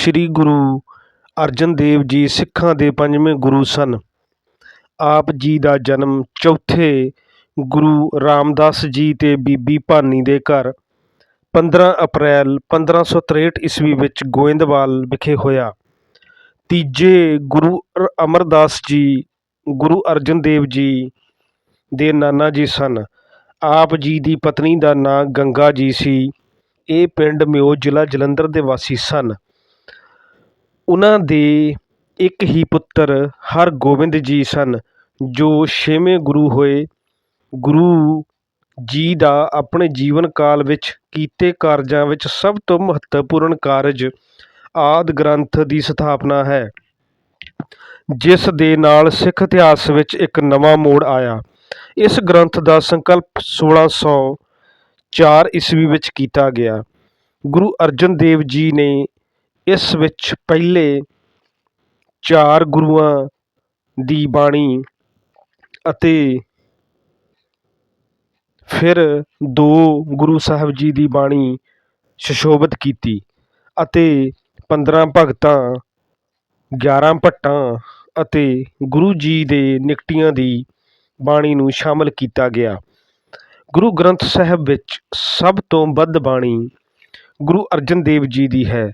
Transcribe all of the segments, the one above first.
ਸ੍ਰੀ ਗੁਰੂ ਅਰਜਨ ਦੇਵ ਜੀ ਸਿੱਖਾਂ ਦੇ ਪੰਜਵੇਂ ਗੁਰੂ ਸਨ। ਆਪ ਜੀ ਦਾ ਜਨਮ ਚੌਥੇ ਗੁਰੂ ਰਾਮਦਾਸ ਜੀ ਤੇ ਬੀਬੀ ਭਾਨੀ ਦੇ ਘਰ 15 ਅਪ੍ਰੈਲ 1563 ਈਸਵੀ ਵਿੱਚ ਗੋਇੰਦਵਾਲ ਵਿਖੇ ਹੋਇਆ। ਤੀਜੇ ਗੁਰੂ ਅਮਰਦਾਸ ਜੀ, ਗੁਰੂ ਅਰਜਨ ਦੇਵ ਜੀ ਦੇ ਨਾਨਾ ਜੀ ਸਨ। ਆਪ ਜੀ ਦੀ ਪਤਨੀ ਦਾ ਨਾਂ ਗੰਗਾ ਜੀ ਸੀ। ਇਹ ਪਿੰਡ ਮਿਓ ਜ਼ਿਲ੍ਹਾ ਜਲੰਧਰ ਦੇ ਵਾਸੀ ਸਨ। ਉਹਨਾਂ ਦੇ ਇੱਕ ਹੀ ਪੁੱਤਰ ਹਰਗੋਬਿੰਦ ਜੀ ਸਨ, ਜੋ ਛੇਵੇਂ ਗੁਰੂ ਹੋਏ। ਗੁਰੂ ਜੀ ਦਾ ਆਪਣੇ ਜੀਵਨ ਕਾਲ ਵਿੱਚ ਕੀਤੇ ਕਾਰਜਾਂ ਵਿੱਚ ਸਭ ਤੋਂ ਮਹੱਤਵਪੂਰਨ ਕਾਰਜ ਆਦਿ ਗ੍ਰੰਥ ਦੀ ਸਥਾਪਨਾ ਹੈ, ਜਿਸ ਦੇ ਨਾਲ ਸਿੱਖ ਇਤਿਹਾਸ ਵਿੱਚ ਇੱਕ ਨਵਾਂ ਮੋੜ ਆਇਆ। ਇਸ ਗ੍ਰੰਥ ਦਾ ਸੰਕਲਪ 1604 ਈਸਵੀ ਵਿੱਚ ਕੀਤਾ ਗਿਆ। ਗੁਰੂ ਅਰਜਨ ਦੇਵ ਜੀ ਨੇ ਇਸ ਵਿੱਚ ਪਹਿਲੇ ਚਾਰ ਗੁਰੂਆਂ ਦੀ ਬਾਣੀ ਅਤੇ ਫਿਰ ਦੋ ਗੁਰੂ ਸਾਹਿਬ ਜੀ ਦੀ ਬਾਣੀ ਸੁਸ਼ੋਭਿਤ ਕੀਤੀ ਅਤੇ 15 ਭਗਤਾਂ 11 ਭੱਟਾਂ ਅਤੇ ਗੁਰੂ ਜੀ ਦੇ ਨਿਕਟੀਆਂ ਦੀ ਬਾਣੀ ਨੂੰ ਸ਼ਾਮਲ ਕੀਤਾ ਗਿਆ। ਗੁਰੂ ਗ੍ਰੰਥ ਸਾਹਿਬ ਵਿੱਚ ਸਭ ਤੋਂ ਵੱਧ ਬਾਣੀ ਗੁਰੂ ਅਰਜਨ ਦੇਵ ਜੀ ਦੀ ਹੈ।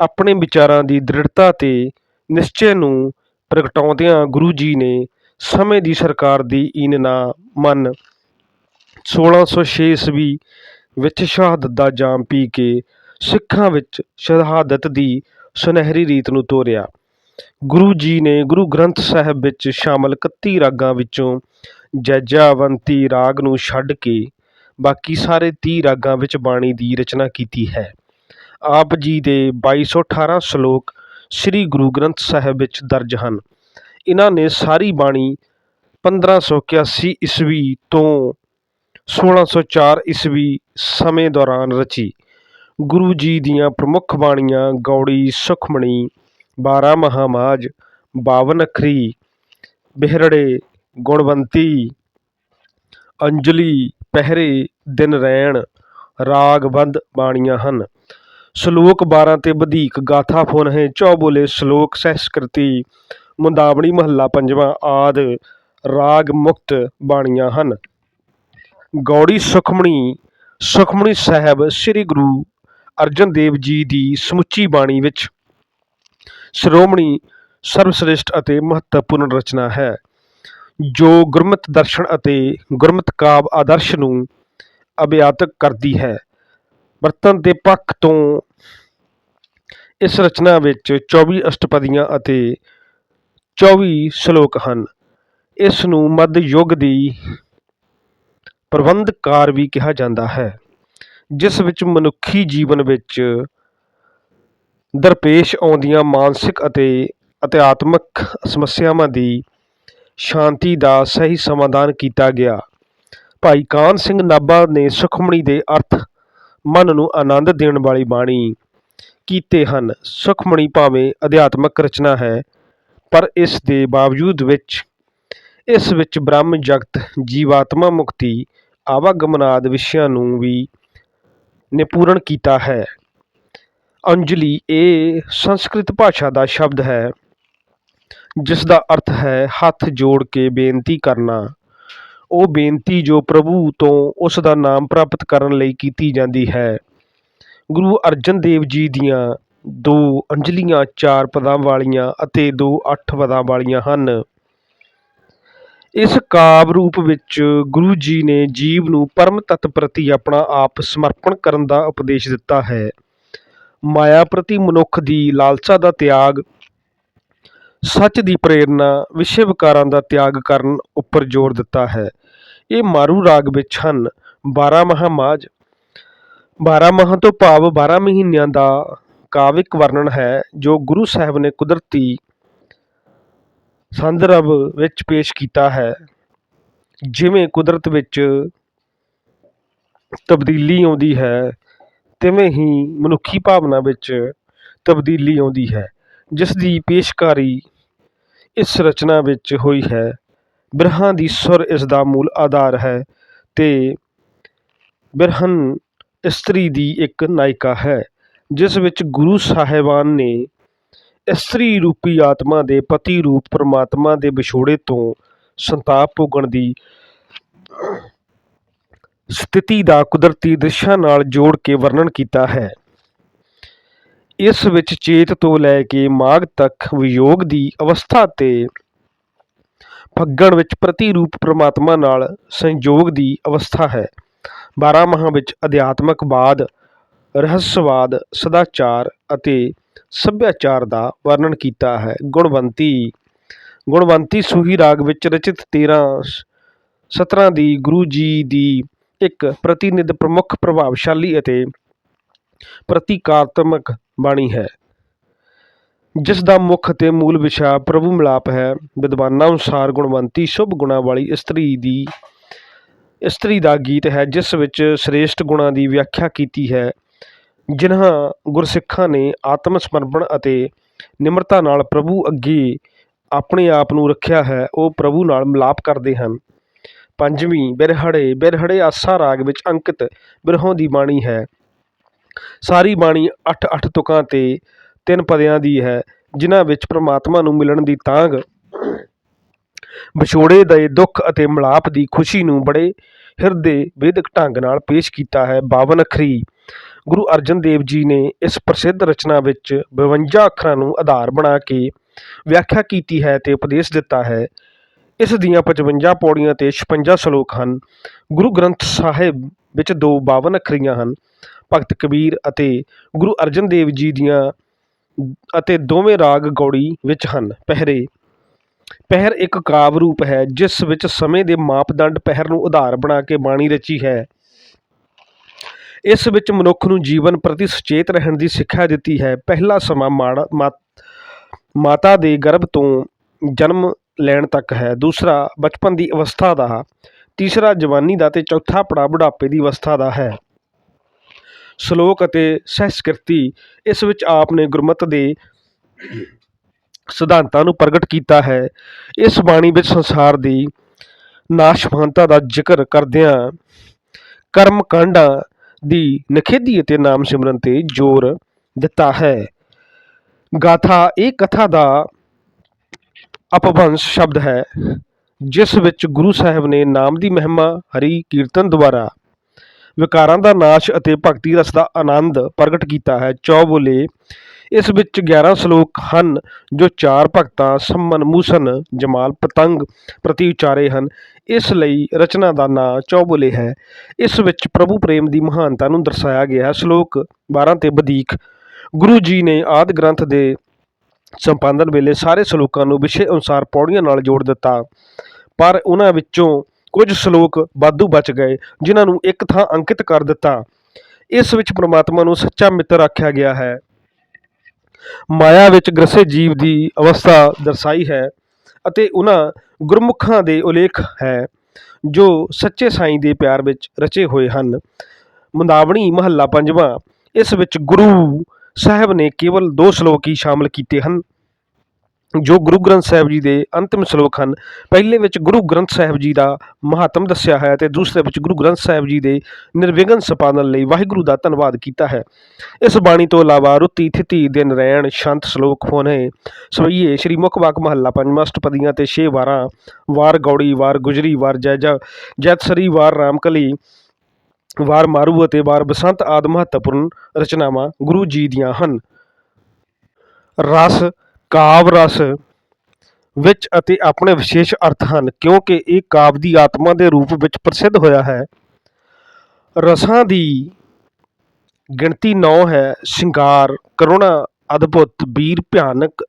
ਆਪਣੇ ਵਿਚਾਰਾਂ ਦੀ ਦ੍ਰਿੜਤਾ ਅਤੇ ਨਿਸ਼ਚੇ ਨੂੰ ਪ੍ਰਗਟਾਉਂਦਿਆਂ ਗੁਰੂ ਜੀ ਨੇ ਸਮੇਂ ਦੀ ਸਰਕਾਰ ਦੀ ਈਨ ਨਾ ਮੰਨ 1606 ਈਸਵੀ ਵਿੱਚ ਸ਼ਹਾਦਤ ਦਾ ਜਾਮ ਪੀ ਕੇ ਸਿੱਖਾਂ ਵਿੱਚ ਸ਼ਹਾਦਤ ਦੀ ਸੁਨਹਿਰੀ ਰੀਤ ਨੂੰ ਤੋਰਿਆ। ਗੁਰੂ ਜੀ ਨੇ ਗੁਰੂ ਗ੍ਰੰਥ ਸਾਹਿਬ ਵਿੱਚ ਸ਼ਾਮਲ 31 ਰਾਗਾਂ ਵਿੱਚੋਂ ਜੈਜਾਵੰਤੀ ਰਾਗ ਨੂੰ ਛੱਡ ਕੇ ਬਾਕੀ ਸਾਰੇ 30 ਰਾਗਾਂ ਵਿੱਚ ਬਾਣੀ ਦੀ ਰਚਨਾ ਕੀਤੀ ਹੈ। ਆਪ ਜੀ ਦੇ 2218 ਸ਼ਲੋਕ ਸ੍ਰੀ ਗੁਰੂ ਗ੍ਰੰਥ ਸਾਹਿਬ ਵਿੱਚ ਦਰਜ ਹਨ। ਇਹਨਾਂ ਨੇ ਸਾਰੀ ਬਾਣੀ 1581 ਈਸਵੀ ਤੋਂ 1604 ਈਸਵੀ ਸਮੇਂ ਦੌਰਾਨ ਰਚੀ। ਗੁਰੂ ਜੀ ਦੀਆਂ ਪ੍ਰਮੁੱਖ ਬਾਣੀਆਂ ਗੌੜੀ, ਸੁਖਮਣੀ, ਬਾਰਾਂ ਮਹਾਮਾਜ, ਬਾਵਨ ਅੱਖਰੀ, ਬਿਹਰੜੇ, ਗੁਣਵੰਤੀ, ਅੰਜਲੀ, ਪਹਿਰੇ, ਦਿਨ ਰੈਣ, ਰਾਗਬੰਧ ਬਾਣੀਆਂ ਹਨ। ਸ਼ਲੋਕ 12 ਤੇ ਵਧੇਕ ਗਾਥਾ ਫੁਨ ਹੈ ਚੌਬੋਲੇ ਸ਼ਲੋਕ ਸਹਿਸਕ੍ਰਿਤੀ, ਮੁੰਦਾਵਣੀ ਮਹੱਲਾ ਪੰਜਵਾਂ ਆਦ, ਰਾਗ ਮੁਕਤ ਬਾਣੀਆਂ ਹਨ। ਗੌੜੀ ਸੁਖਮਣੀ ਸੁਖਮਣੀ ਸਾਹਿਬ ਸ੍ਰੀ ਗੁਰੂ ਅਰਜਨ ਦੇਵ ਜੀ ਦੀ ਸਮੁੱਚੀ ਬਾਣੀ ਵਿੱਚ ਸ਼੍ਰੋਮਣੀ ਸਰਵਸ੍ਰੇਸ਼ਟ ਅਤੇ ਮਹੱਤਵਪੂਰਨ ਰਚਨਾ ਹੈ। ਜੋ ਗੁਰਮਤ ਦਰਸ਼ਨ ਅਤੇ ਗੁਰਮਤ ਕਾਵ ਆਦਰਸ਼ ਨੂੰ ਅਭਿਆਤਕ ਕਰਦੀ ਹੈ। ਵਰਤਣ ਦੇ ਪੱਖ ਤੋਂ ਇਸ ਰਚਨਾ ਵਿੱਚ 24 ਅਸ਼ਟਪਦੀਆਂ ਅਤੇ 24 ਸ਼ਲੋਕ ਹਨ। ਇਸ ਨੂੰ ਮੱਧ ਯੁੱਗ ਦੀ ਪ੍ਰਬੰਧਕਾਰ ਵੀ ਕਿਹਾ ਜਾਂਦਾ ਹੈ, ਜਿਸ ਵਿੱਚ ਮਨੁੱਖੀ ਜੀਵਨ ਵਿੱਚ ਦਰਪੇਸ਼ ਆਉਂਦੀਆਂ ਮਾਨਸਿਕ ਅਤੇ ਅਧਿਆਤਮਕ ਸਮੱਸਿਆਵਾਂ ਦੀ ਸ਼ਾਂਤੀ ਦਾ ਸਹੀ ਸਮਾਧਾਨ ਕੀਤਾ ਗਿਆ। ਭਾਈ ਕਾਨ ਸਿੰਘ ਨਾਭਾ ਨੇ ਸੁਖਮਣੀ ਦੇ ਅਰਥ ਮਨ ਨੂੰ ਆਨੰਦ ਦੇਣ ਵਾਲੀ ਬਾਣੀ ਕੀਤੇ ਹਨ। ਸੁਖਮਣੀ ਭਾਵੇਂ ਅਧਿਆਤਮਕ ਰਚਨਾ ਹੈ, ਪਰ ਇਸ ਦੇ ਬਾਵਜੂਦ ਵਿੱਚ, ਇਸ ਵਿੱਚ ਬ੍ਰਹਮ ਜਗਤ, ਜੀਵਾਤਮਾ ਮੁਕਤੀ, ਆਵਾਗਮਨ ਆਦਿ ਵਿਸ਼ਿਆਂ ਨੂੰ ਵੀ ਨਿਪੂਰਨ ਕੀਤਾ ਹੈ। ਅੰਜਲੀ ਇਹ ਸੰਸਕ੍ਰਿਤ ਭਾਸ਼ਾ ਦਾ ਸ਼ਬਦ ਹੈ ਜਿਸ ਦਾ ਅਰਥ ਹੈ ਹੱਥ ਜੋੜ ਕੇ ਬੇਨਤੀ ਕਰਨਾ। ਉਹ ਬੇਨਤੀ ਜੋ ਪ੍ਰਭੂ ਤੋਂ ਉਸ ਦਾ ਨਾਮ ਪ੍ਰਾਪਤ ਕਰਨ ਲਈ ਕੀਤੀ ਜਾਂਦੀ ਹੈ। ਗੁਰੂ ਅਰਜਨ ਦੇਵ ਜੀ ਦੀਆਂ ਦੋ ਅੰਜਲੀਆਂ, ਚਾਰ ਪਦਾਂ ਵਾਲੀਆਂ ਅਤੇ ਦੋ ਅੱਠ ਪਦਾਂ ਵਾਲੀਆਂ ਹਨ। ਇਸ ਕਾਵ ਰੂਪ ਵਿੱਚ ਗੁਰੂ ਜੀ ਨੇ ਜੀਵ ਨੂੰ ਪਰਮ ਤੱਤ ਪ੍ਰਤੀ ਆਪਣਾ ਆਪ ਸਮਰਪਣ ਕਰਨ ਦਾ ਉਪਦੇਸ਼ ਦਿੱਤਾ ਹੈ। ਮਾਇਆ ਪ੍ਰਤੀ ਮਨੁੱਖ ਦੀ ਲਾਲਸਾ ਦਾ ਤਿਆਗ ਸੱਚ ਦੀ ਪ੍ਰੇਰਣਾ ਵਿਸ਼ੇ ਵਿਕਾਰਾਂ ਦਾ ਤਿਆਗ ਕਰਨ ਉੱਪਰ ਜ਼ੋਰ ਦਿੱਤਾ ਹੈ। ਇਹ ਮਾਰੂ ਰਾਗ ਵਿੱਚ ਹਨ। 12 ਮਹਾਮਾਜ 12 ਮਾਹਾਂ ਤੋਂ ਭਾਵ 12 ਮਹੀਨਿਆਂ ਦਾ ਕਾਵਿਕ ਵਰਣਨ ਹੈ, ਜੋ ਗੁਰੂ ਸਾਹਿਬ ਨੇ ਕੁਦਰਤੀ ਸੰਦਰਭ ਵਿੱਚ ਪੇਸ਼ ਕੀਤਾ ਹੈ। ਜਿਵੇਂ ਕੁਦਰਤ ਵਿੱਚ ਤਬਦੀਲੀ ਆਉਂਦੀ ਹੈ, ਤਿਵੇਂ ਹੀ ਮਨੁੱਖੀ ਭਾਵਨਾ ਵਿੱਚ ਤਬਦੀਲੀ ਆਉਂਦੀ ਹੈ। ਜਿਸ ਦੀ ਪੇਸ਼ਕਾਰੀ ਇਸ ਰਚਨਾ ਵਿੱਚ ਹੋਈ ਹੈ। ਬਿਰਹਾਂ ਦੀ ਸੁਰ ਇਸ ਦਾ ਮੂਲ ਆਧਾਰ ਹੈ ਤੇ ਬਿਰਹਨ ਇਸਤਰੀ ਦੀ ਇੱਕ ਨਾਇਕਾ ਹੈ, ਜਿਸ ਵਿੱਚ ਗੁਰੂ ਸਾਹਿਬਾਨ ਨੇ ਇਸਤਰੀ ਰੂਪੀ ਆਤਮਾ ਦੇ ਪਤੀ ਰੂਪ ਪਰਮਾਤਮਾ ਦੇ ਵਿਛੋੜੇ ਤੋਂ ਸੰਤਾਪ ਭੋਗਣ ਦੀ ਸਥਿਤੀ ਦਾ ਕੁਦਰਤੀ ਦ੍ਰਿਸ਼ਾਂ ਨਾਲ ਜੋੜ ਕੇ ਵਰਣਨ ਕੀਤਾ ਹੈ। ਇਸ ਵਿੱਚ ਚੇਤ ਤੋਂ ਲੈ ਕੇ ਮਾਘ ਤੱਕ ਵਿਯੋਗ ਦੀ ਅਵਸਥਾ ਤੇ ਫੱਗਣ ਵਿੱਚ ਪ੍ਰਤੀ ਰੂਪ ਪ੍ਰਮਾਤਮਾ ਨਾਲ ਸੰਯੋਗ ਦੀ ਅਵਸਥਾ ਹੈ। ਬਾਰਾਂ ਮਾਹਾਂ ਵਿੱਚ ਅਧਿਆਤਮਕਵਾਦ ਰਹੱਸਵਾਦ, ਸਦਾਚਾਰ ਅਤੇ ਸੱਭਿਆਚਾਰ ਦਾ ਵਰਣਨ ਕੀਤਾ ਹੈ। ਗੁਣਵੰਤੀ ਗੁਣਵੰਤੀ ਸੂਹੀ ਰਾਗ ਵਿੱਚ ਰਚਿਤ 13 ਸਤਰਾਂ ਦੀ ਗੁਰੂ ਜੀ ਦੀ ਇੱਕ ਪ੍ਰਤੀਨਿਧ ਪ੍ਰਮੁੱਖ ਪ੍ਰਭਾਵਸ਼ਾਲੀ ਅਤੇ ਪ੍ਰਤੀਕਾਤਮਕ ਬਾਣੀ ਹੈ। ਜਿਸ ਦਾ ਮੁੱਖ ਅਤੇ ਮੂਲ ਵਿਸ਼ਾ ਪ੍ਰਭੂ ਮਿਲਾਪ ਹੈ, ਵਿਦਵਾਨਾਂ ਅਨੁਸਾਰ ਗੁਣਵੰਤੀ ਸ਼ੁਭ ਗੁਣਾਂ ਵਾਲੀ ਇਸਤਰੀ ਦੀ, ਇਸਤਰੀ ਦਾ ਗੀਤ ਹੈ, ਜਿਸ ਵਿੱਚ ਸ੍ਰੇਸ਼ਟ ਗੁਣਾਂ ਦੀ ਵਿਆਖਿਆ ਕੀਤੀ ਹੈ, ਜਿਨ੍ਹਾਂ ਗੁਰਸਿੱਖਾਂ ਨੇ ਆਤਮ ਸਮਰਪਣ ਅਤੇ ਨਿਮਰਤਾ ਨਾਲ ਪ੍ਰਭੂ ਅੱਗੇ ਆਪਣੇ ਆਪ ਨੂੰ ਰੱਖਿਆ ਹੈ, ਉਹ ਪ੍ਰਭੂ ਨਾਲ ਮਿਲਾਪ ਕਰਦੇ ਹਨ। ਪੰਜਵੀਂ ਬਿਰਹੜੇ ਬਿਰਹੜੇ ਆਸਾ ਰਾਗ ਵਿੱਚ ਅੰਕਿਤ ਬਿਰਹੋਂ ਦੀ ਬਾਣੀ ਹੈ ਸਾਰੀ ਬਾਣੀ 8-8 ਤੁਕਾਂ ਤੇ ਤਿੰਨ ਪਦਿਆਂ ਦੀ ਹੈ, ਜਿਨ੍ਹਾਂ ਵਿੱਚ ਪਰਮਾਤਮਾ ਨੂੰ ਮਿਲਣ ਦੀ ਤਾਂਘ, ਵਿਛੋੜੇ ਦੇ ਦੁੱਖ ਅਤੇ ਮਿਲਾਪ ਦੀ ਖੁਸ਼ੀ ਨੂੰ ਬੜੇ ਹਿਰਦੇ ਵੇਦਕ ਢੰਗ ਨਾਲ ਪੇਸ਼ ਕੀਤਾ ਹੈ। 52 ਅੱਖਰੀ, ਗੁਰੂ ਅਰਜਨ ਦੇਵ ਜੀ ਨੇ ਇਸ ਪ੍ਰਸਿੱਧ ਰਚਨਾ ਵਿੱਚ 52 ਅੱਖਰਾਂ ਨੂੰ ਆਧਾਰ ਬਣਾ ਕੇ ਵਿਆਖਿਆ ਕੀਤੀ ਹੈ ਤੇ ਉਪਦੇਸ਼ ਦਿੱਤਾ ਹੈ। ਇਸ ਦੀਆਂ 55 ਪੌੜੀਆਂ ਤੇ 56 ਸ਼ਲੋਕ ਹਨ। ਗੁਰੂ ਗ੍ਰੰਥ ਸਾਹਿਬ ਵਿੱਚ ਦੋ 52 ਅੱਖਰੀਆਂ ਹਨ। ਭਗਤ ਕਬੀਰ ਅਤੇ ਗੁਰੂ ਅਰਜਨ ਦੇਵ ਜੀ ਦੀਆਂ ਅਤੇ ਦੋਵੇਂ ਰਾਗ ਗੌੜੀ ਵਿੱਚ ਹਨ। ਪਹਿਰੇ। ਪਹਿਰ ਇੱਕ ਕਾਵਿ ਰੂਪ ਹੈ, ਜਿਸ ਵਿੱਚ ਸਮੇਂ ਦੇ ਮਾਪਦੰਡ ਪਹਿਰ ਨੂੰ ਆਧਾਰ ਬਣਾ ਕੇ ਬਾਣੀ ਰਚੀ ਹੈ। ਇਸ ਵਿੱਚ ਮਨੁੱਖ ਨੂੰ ਜੀਵਨ ਪ੍ਰਤੀ ਸੁਚੇਤ ਰਹਿਣ ਦੀ ਸਿੱਖਿਆ ਦਿੱਤੀ ਹੈ। ਪਹਿਲਾ ਸਮਾਂ ਮਾੜਾ, ਮਾ- ਮਾਤਾ ਦੇ ਗਰਭ ਤੋਂ ਜਨਮ ਲੈਣ ਤੱਕ ਹੈ। ਦੂਸਰਾ, ਬਚਪਨ ਦੀ ਅਵਸਥਾ ਦਾ। ਤੀਸਰਾ, ਜਵਾਨੀ ਦਾ ਤੇ ਚੌਥਾ ਪੜਾਅ ਬੁਢਾਪੇ ਦੀ ਅਵਸਥਾ ਦਾ ਹੈ। ਸ਼ਲੋਕ ਅਤੇ ਸਹਿਸਕ੍ਰਿਤੀ ਇਸ ਵਿੱਚ ਆਪ ਨੇ ਗੁਰਮਤਿ ਦੇ ਸਿਧਾਂਤਾਂ ਨੂੰ ਪ੍ਰਗਟ ਕੀਤਾ ਹੈ। ਇਸ ਬਾਣੀ ਵਿੱਚ ਸੰਸਾਰ ਦੀ ਨਾਸ਼ਵਾਨਤਾ ਦਾ ਜ਼ਿਕਰ ਕਰਦਿਆਂ ਕਰਮ ਕਾਂਡਾਂ ਦੀ ਨਖੇਦੀ ਅਤੇ ਨਾਮ ਸਿਮਰਨ ਤੇ ਜ਼ੋਰ ਦਿੱਤਾ ਹੈ। ਗਾਥਾ ਇਹ ਕਥਾ ਦਾ ਅਪਭੰਸ਼ ਸ਼ਬਦ ਹੈ, ਜਿਸ ਵਿੱਚ ਗੁਰੂ ਸਾਹਿਬ ਨੇ ਨਾਮ ਦੀ ਮਹਿਮਾ ਹਰੀ ਕੀਰਤਨ ਦੁਆਰਾ ਵਿਕਾਰਾਂ ਦਾ ਨਾਸ਼ ਅਤੇ ਭਗਤੀ ਰਸ ਦਾ ਆਨੰਦ ਪ੍ਰਗਟ ਕੀਤਾ ਹੈ। ਚੌਬੋਲੇ ਇਸ ਵਿੱਚ 11 ਸ਼ਲੋਕ ਹਨ, ਜੋ ਚਾਰ ਭਗਤਾਂ ਸੰਮਨ ਮੂਸਨ, ਜਮਾਲ ਪਤੰਗ ਪ੍ਰਤੀ ਉਚਾਰੇ ਹਨ। ਇਸ ਲਈ ਰਚਨਾ ਦਾ ਨਾਂ ਚੌਬੋਲੇ ਹੈ। ਇਸ ਵਿੱਚ ਪ੍ਰਭੂ ਪ੍ਰੇਮ ਦੀ ਮਹਾਨਤਾ ਨੂੰ ਦਰਸਾਇਆ ਗਿਆ ਹੈ। ਸ਼ਲੋਕ 12 ਤੇ ਵਧੀਕ, ਗੁਰੂ ਜੀ ਨੇ ਆਦਿ ਗ੍ਰੰਥ ਦੇ ਸੰਪਾਦਨ ਵੇਲੇ ਸਾਰੇ ਸ਼ਲੋਕਾਂ ਨੂੰ ਵਿਸ਼ੇ ਅਨੁਸਾਰ ਪੌੜੀਆਂ ਨਾਲ ਜੋੜ ਦਿੱਤਾ। ਪਰ ਉਹਨਾਂ ਵਿੱਚੋਂ ਕੁਝ ਸ਼ਲੋਕ ਵਾਧੂ ਬਚ ਗਏ, ਜਿਨ੍ਹਾਂ ਨੂੰ ਇੱਕ ਥਾਂ ਅੰਕਿਤ ਕਰ ਦਿੱਤਾ। ਇਸ ਵਿੱਚ ਪ੍ਰਮਾਤਮਾ ਨੂੰ ਸੱਚਾ ਮਿੱਤਰ ਆਖਿਆ ਗਿਆ ਹੈ। ਮਾਇਆ ਵਿੱਚ ਗ੍ਰਸੇ ਜੀਵ ਦੀ ਅਵਸਥਾ ਦਰਸਾਈ ਹੈ ਅਤੇ ਉਹਨਾਂ ਗੁਰਮੁਖਾਂ ਦੇ ਉਲੇਖ ਹੈ, ਜੋ ਸੱਚੇ ਸਾਈਂ ਦੇ ਪਿਆਰ ਵਿੱਚ ਰਚੇ ਹੋਏ ਹਨ। ਮੁੰਦਾਵਣੀ ਮਹੱਲਾ ਪੰਜਵਾਂ। ਇਸ ਵਿੱਚ ਗੁਰੂ ਸਾਹਿਬ ਨੇ ਕੇਵਲ ਦੋ ਸ਼ਲੋਕ ਹੀ ਸ਼ਾਮਲ ਕੀਤੇ ਹਨ। ਜੋ ਗੁਰੂ ਗ੍ਰੰਥ ਸਾਹਿਬ ਜੀ ਦੇ ਅੰਤਿਮ ਸ਼ਲੋਕ ਹਨ, ਪਹਿਲੇ ਵਿੱਚ ਗੁਰੂ ਗ੍ਰੰਥ ਸਾਹਿਬ ਜੀ ਦਾ ਮਹੱਤਮ ਦੱਸਿਆ ਹੈ ਤੇ ਦੂਸਰੇ ਵਿੱਚ ਗੁਰੂ ਗ੍ਰੰਥ ਸਾਹਿਬ ਜੀ ਦੇ ਨਿਰਵਿਘਨ ਸੰਪਾਦਨ ਲਈ ਵਾਹਿਗੁਰੂ ਦਾ ਧੰਨਵਾਦ ਕੀਤਾ ਹੈ। ਇਸ ਬਾਣੀ ਤੋਂ ਇਲਾਵਾ ਰੁੱਤੀ ਥਿਤੀ ਦਿਨ ਰਹਿਣ ਸ਼ਾਂਤ ਸ਼ਲੋਕ ਹੋਣੇ, ਸਵਈਏ ਸ਼੍ਰੀ ਮੁਖ ਵਾਕ ਮਹੱਲਾ ਪੰਜਵਾਂ ਅਸ਼ਟਪਦੀਆਂ ਤੇ ਛੇ ਵਾਰਾਂ, ਵਾਰ ਗੌੜੀ, ਵਾਰ ਗੁਜਰੀ, ਵਾਰ ਜੈ ਜੈਜਾ ਜੈਤਸਰੀ ਵਾਰ ਰਾਮਕਲੀ, ਵਾਰ ਮਾਰੂ ਅਤੇ ਵਾਰ ਬਸੰਤ ਆਦਿ ਮਹੱਤਵਪੂਰਨ ਰਚਨਾਵਾਂ ਗੁਰੂ ਜੀ ਦੀਆਂ ਹਨ। ਰਸ ਕਾਵ ਰਸ ਵਿੱਚ ਅਤੇ ਆਪਣੇ ਵਿਸ਼ੇਸ਼ ਅਰਥ ਹਨ, ਕਿਉਂਕਿ ਇਹ ਕਾਵਿ ਦੀ ਆਤਮਾ ਦੇ ਰੂਪ ਵਿੱਚ ਪ੍ਰਸਿੱਧ ਹੋਇਆ ਹੈ। ਰਸਾਂ ਦੀ ਗਿਣਤੀ 9 ਹੈ। ਸ਼ਿੰਗਾਰ, ਕਰੁਣਾ, ਅਦਭੁਤ ਵੀਰ ਭਿਆਨਕ,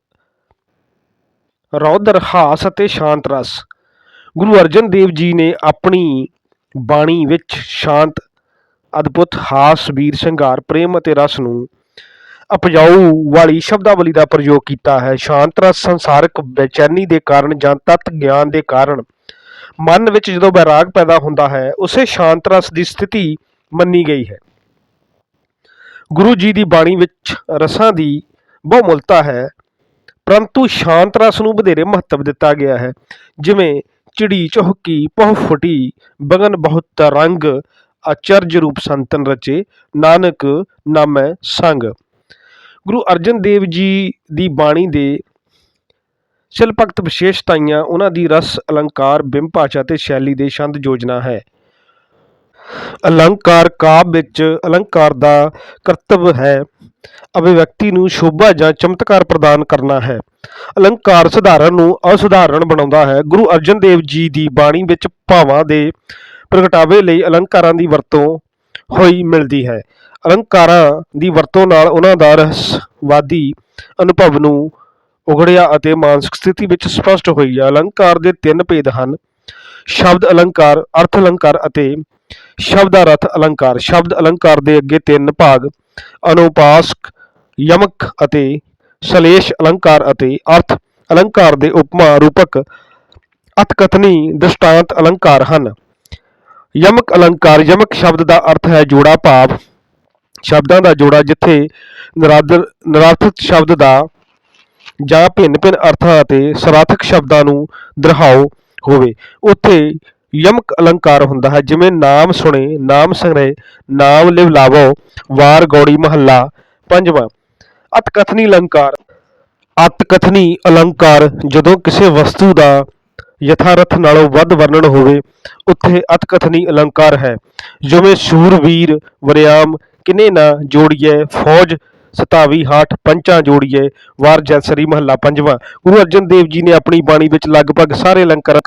ਰੌਦਰ, ਹਾਸ ਅਤੇ ਸ਼ਾਂਤ ਰਸ। ਗੁਰੂ ਅਰਜਨ ਦੇਵ ਜੀ ਨੇ ਆਪਣੀ ਬਾਣੀ ਵਿੱਚ ਸ਼ਾਂਤ, ਅਦਭੁਤ, ਹਾਸ ਵੀਰ ਸ਼ਿੰਗਾਰ, ਪ੍ਰੇਮ ਅਤੇ ਰਸ ਨੂੰ ਉਪਜਾਊ ਵਾਲੀ ਸ਼ਬਦਾਵਲੀ ਦਾ ਪ੍ਰਯੋਗ ਕੀਤਾ ਹੈ। ਸ਼ਾਂਤ ਰਸ ਸੰਸਾਰਕ ਬੇਚੈਨੀ ਦੇ ਕਾਰਨ ਜਾਂ ਤਤ ਗਿਆਨ ਦੇ ਕਾਰਨ ਮਨ ਵਿੱਚ ਜਦੋਂ ਵੈਰਾਗ ਪੈਦਾ ਹੁੰਦਾ ਹੈ, ਉਸੇ ਸ਼ਾਂਤ ਰਸ ਦੀ ਸਥਿਤੀ ਮੰਨੀ ਗਈ ਹੈ। ਗੁਰੂ ਜੀ ਦੀ ਬਾਣੀ ਵਿੱਚ ਰਸਾਂ ਦੀ ਬਹੁਮੁੱਲਤਾ ਹੈ, ਪਰੰਤੂ ਸ਼ਾਂਤ ਰਸ ਨੂੰ ਵਧੇਰੇ ਮਹੱਤਵ ਦਿੱਤਾ ਗਿਆ ਹੈ। ਜਿਵੇਂ ਚਿੜੀ, ਚੁਹਕੀ ਬਹੁ ਫੁਟੀ ਬਗਨ, ਬਹੁਤ ਰੰਗ, ਅਚਰਜ ਰੂਪ ਸੰਤਨ ਰਚੇ, ਨਾਨਕ, ਨਾਮੈ, ਸੰਗ। ਗੁਰੂ ਅਰਜਨ ਦੇਵ ਜੀ ਦੀ ਬਾਣੀ ਦੇ ਸ਼ਿਲਪਗਤ ਵਿਸ਼ੇਸ਼ਤਾਈਆਂ, ਉਹਨਾਂ ਦੀ ਰਸ, ਅਲੰਕਾਰ ਬਿੰਬ ਭਾਸ਼ਾ ਤੇ ਸ਼ੈਲੀ ਦੇ ਛੰਦ ਯੋਜਨਾ ਹੈ। ਅਲੰਕਾਰ ਕਾਵਿ ਵਿੱਚ ਅਲੰਕਾਰ ਦਾ ਕਰਤੱਵ ਹੈ, ਅਭਿਵਿਅਕਤੀ ਨੂੰ ਸ਼ੋਭਾ ਜਾਂ ਚਮਤਕਾਰ ਪ੍ਰਦਾਨ ਕਰਨਾ ਹੈ। ਅਲੰਕਾਰ ਸਧਾਰਨ ਨੂੰ ਅਸਧਾਰਨ ਬਣਾਉਂਦਾ ਹੈ। ਗੁਰੂ ਅਰਜਨ ਦੇਵ ਜੀ ਦੀ ਬਾਣੀ ਵਿੱਚ ਭਾਵਾਂ ਦੇ ਪ੍ਰਗਟਾਵੇ ਲਈ ਅਲੰਕਾਰਾਂ ਦੀ ਵਰਤੋਂ ਹੋਈ ਮਿਲਦੀ ਹੈ। ਅਲੰਕਾਰਾਂ ਦੀ ਵਰਤੋਂ ਨਾਲ ਉਹਨਾਂ ਦਾ ਰਹੱਸਵਾਦੀ ਅਨੁਭਵ ਨੂੰ ਉਗੜਿਆ ਅਤੇ ਮਾਨਸਿਕ ਸਥਿਤੀ ਵਿੱਚ ਸਪਸ਼ਟ ਹੋਈ। ਹੈ ਅਲੰਕਾਰ ਦੇ ਤਿੰਨ ਭੇਦ ਹਨ। ਸ਼ਬਦ ਅਲੰਕਾਰ, ਅਰਥ ਅਲੰਕਾਰ ਅਤੇ ਸ਼ਬਦਾਰਥ ਅਲੰਕਾਰ। ਸ਼ਬਦ ਅਲੰਕਾਰ ਦੇ ਅੱਗੇ ਤਿੰਨ ਭਾਗ ਅਨੁਪਾਸਕ ਯਮਕ ਅਤੇ ਸ਼ਲੇਸ਼ ਅਲੰਕਾਰ ਅਤੇ ਅਰਥ ਅਲੰਕਾਰ ਦੇ ਉਪਮਾ ਰੂਪਕ ਅਤਕਥਨੀ ਦ੍ਰਿਸ਼ਟਾਂਤ ਅਲੰਕਾਰ ਹਨ। ਯਮਕ ਅਲੰਕਾਰ, ਯਮਕ ਸ਼ਬਦ ਦਾ ਅਰਥ ਹੈ ਜੋੜਾ ਭਾਵ। ਸ਼ਬਦਾਂ ਦਾ ਜੋੜਾ ਜਿੱਥੇ ਨਿਰਾਦਰ ਨਿਰਾਰਥਕ ਸ਼ਬਦ ਦਾ ਜਾਂ ਭਿੰਨ-ਭਿੰਨ ਅਰਥਾਂ ਅਤੇ ਸਰਾਰਥਕ ਸ਼ਬਦਾਂ ਨੂੰ ਦਰਹਾਓ ਹੋਵੇ, ਉੱਥੇ ਯਮਕ ਅਲੰਕਾਰ ਹੁੰਦਾ ਹੈ, ਜਿਵੇਂ ਨਾਮ ਸੁਣੇ, ਨਾਮ ਸੰਗ੍ਰਹਿ, ਨਾਮ ਲਿਵ ਲਾਵੋ, ਵਾਰ ਗੌੜੀ ਮਹੱਲਾ, ਪੰਜਵਾਂ, ਅਤਕਥਨੀ ਅਲੰਕਾਰ। ਅਤਕਥਨੀ ਅਲੰਕਾਰ ਜਦੋਂ ਕਿਸੇ ਵਸਤੂ ਦਾ ਯਥਾਰਥ ਨਾਲੋਂ ਵੱਧ ਵਰਣਨ ਹੋਵੇ, ਉੱਥੇ ਅਤਕਥਨੀ ਅਲੰਕਾਰ ਹੈ, ਜਿਵੇਂ ਸੂਰਵੀਰ ਵਰਿਆਮ ਕਿਨੇ ਨਾ ਜੋੜੀਏ, ਫੌਜ ਸਤਾਵੀ ਹਾਠ ਪੰਚਾਂ ਜੋੜੀਏ ਵਾਰ ਜੈਸਰੀ ਮਹੱਲਾ ਪੰਜਵਾਂ। ਗੁਰੂ ਅਰਜਨ ਦੇਵ ਜੀ ਨੇ ਆਪਣੀ ਬਾਣੀ ਵਿੱਚ ਲਗਭਗ ਸਾਰੇ ਅਲੰਕਾਰ